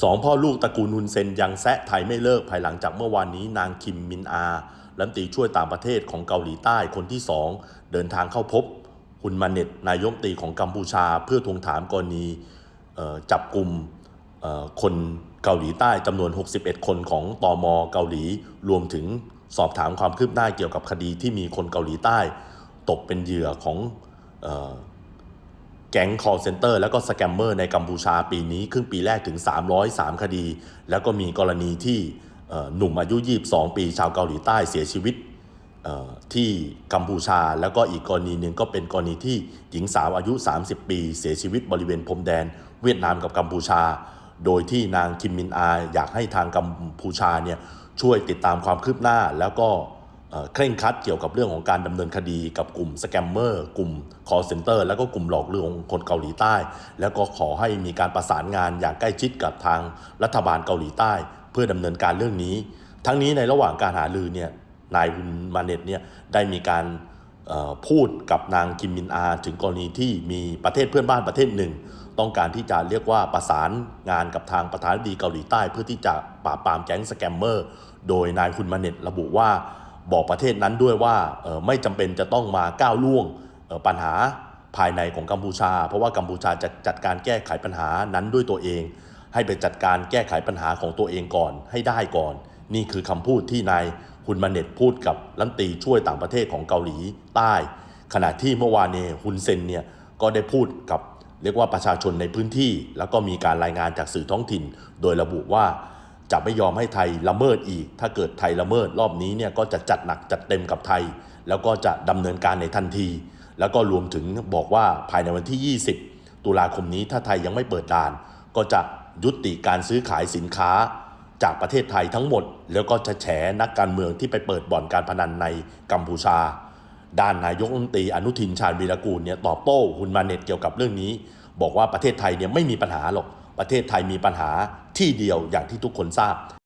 สองพ่อลูกตระกูลฮุนเซนยังแซะไทยไม่เลิกภายหลังจากเมื่อวานนี้นางคิมมินอารัมนตีช่วยต่างประเทศของเกาหลีใต้คนที่สองเดินทางเข้าพบฮุนมาเน็ตนายกรัฐมตีของกัมพูชา เพื่อทวงถามกรณีจับกลุ่มคนเกาหลีใต้จำนวน 61 คนของตอมเกาหลี รวมถึงสอบถามความคืบหน้าเกี่ยวกับคดีที่มีคนเกาหลีใต้ ตกเป็นเหยื่อของ แก๊ง call center แล้วก็สแกมเมอร์ในกัมพูชาปีนี้ ครึ่งปีแรกถึง 303 คดี แล้วก็มีกรณีที่หนุ่มอายุ 22 ปีชาวเกาหลีใต้เสียชีวิตที่กัมพูชา แล้วก็อีกกรณีหนึ่งก็เป็นกรณีที่หญิงสาวอายุ 30 ปี เสียชีวิตบริเวณพรมแดน เวียดนามกับกัมพูชา โดยที่นางคิมมินอาอยากให้ทางกัมพูชาเนี่ยช่วยติดตามความคืบหน้าแล้วก็ เคร่งครัดเกี่ยวกับเรื่องของการดำเนินคดีกับกลุ่มสแกมเมอร์กลุ่ม call center แล้วก็กลุ่มหลอกลวงคนเกาหลีใต้ แล้วก็ขอให้มีการประสานงานอย่างใกล้ชิดกับทางรัฐบาลเกาหลีใต้ เพื่อดำเนินการเรื่องนี้ ทั้งนี้ในระหว่างการหารือเนี่ยนายฮุนมาเน็ตเนี่ยได้มีการพูดกับนางคิมมินอา ถึงกรณีที่มีประเทศเพื่อนบ้านประเทศหนึ่ง ต้องการที่จะเรียกว่าประสานงานกับทางประธานาธิบดีเกาหลีใต้ เพื่อที่จะปราบปรามแก๊งสแกมเมอร์ โดยนายฮุนมาเน็ตระบุว่า บอกประเทศนั้นด้วยว่าไม่จำเป็นจะต้องมาก้าวล่วงปัญหาภายในของกัมพูชา เพราะว่ากัมพูชาจะจัดการแก้ไขปัญหานั้นด้วยตัวเอง ให้ไปจัดการแก้ไขปัญหาของตัวเองก่อนให้ได้ก่อน นี่คือคำพูดที่นายฮุนมาเน็ตพูดกับรันตีช่วยต่างประเทศของเกาหลีใต้ ขณะที่เมื่อวานเนี่ยฮุนเซนเนี่ยก็ได้พูดกับเรียกว่าประชาชนในพื้นที่ แล้วก็มีการรายงานจากสื่อท้องถิ่น โดยระบุว่า จะไม่ยอมให้ไทยละเมิดอีก ถ้าเกิดไทยละเมิดรอบนี้เนี่ยก็จะจัดหนักจัดเต็มกับไทย แล้วก็จะดำเนินการในทันที แล้วก็รวมถึงบอกว่าภายในวันที่ 20 ตุลาคมนี้ถ้าไทยยังไม่เปิดด่าน ก็จะยุติการซื้อขายสินค้า จากประเทศไทยทั้งหมด แล้วก็จะแฉนักการเมืองที่ไปเปิดบ่อนการพนันในกัมพูชา ด้านนายกรัฐมนตรีอนุทินชาญวีรกูลเนี่ยตอบโต้ฮุนมาเน็ตเกี่ยวกับเรื่องนี้ บอกว่าประเทศไทยเนี่ยไม่มีปัญหาหรอก ประเทศไทยมีปัญหาที่เดียวอย่างที่ทุกคนทราบ